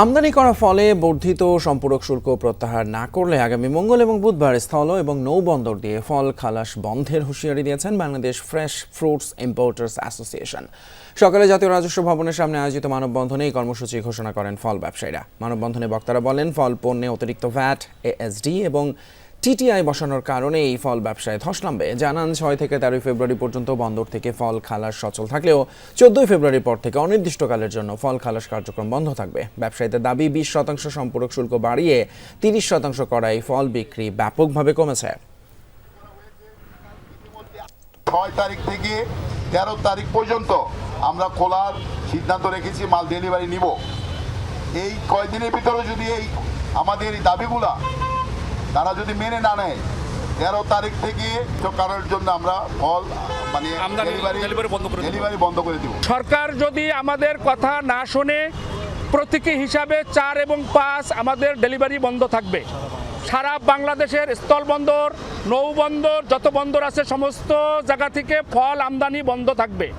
আমদানি করা ফলে বর্ধিত সম্পূরক শুল্ক প্রত্যাহার না করলে আগামী মঙ্গল এবং বুধবার স্থল এবং নৌবন্দর দিয়ে ফল খালাস বন্ধের হুঁশিয়ারি দিয়েছেন Bangladesh fresh fruits importers association. সকালে জাতীয় রাজস্ব ভবনের সামনে আয়োজিত মানববন্ধনে এই কর্মসূচি ঘোষণা করেন ফল ব্যবসায়ীরা। মানববন্ধনে বক্তারা বলেন, ফল পণ্যে অতিরিক্ত ভ্যাট এএসডি এবং টিটিআই বসানোর কারণে এই ফল ব্যবসায় ধস নামবে। জানান, ছয় থেকে তেরোই ফেব্রুয়ারি পর্যন্ত বন্দর থেকে ফল খালাস সচল থাকলেও চোদ্দই ফেব্রুয়ারির পর থেকে অনির্দিষ্টকালের জন্য ফল খালাস কার্যক্রম বন্ধ থাকবে। ব্যবসায়ীদের দাবি, বিশ শতাংশ সম্পূরক শুল্ক বাড়িয়ে তিরিশ শতাংশ করায় ফল বিক্রি ব্যাপকভাবে কমেছে। ছয় তারিখ থেকে তেরো তারিখ পর্যন্ত আমরা খোলার সিদ্ধান্ত রেখেছি, মাল ডেলিভারি নিব। এই কয়দিনের ভিতরে যদি এই আমাদের এই দাবিগুলা তারা যদি মেনে না নেয় তেরো তারিখ থেকে কারোর জন্য আমরা ফল মানে আমদানি- delivery বন্ধ করে ডেলিভারি বন্ধ করে দিব। সরকার যদি আমাদের কথা না শোনে প্রতীকী হিসাবে চার এবং পাঁচ আমাদের ডেলিভারি বন্ধ থাকবে। সারা বাংলাদেশের স্থলবন্দর নৌবন্দর যত বন্দর আছে সমস্ত জায়গা থেকে ফল আমদানি বন্ধ থাকবে।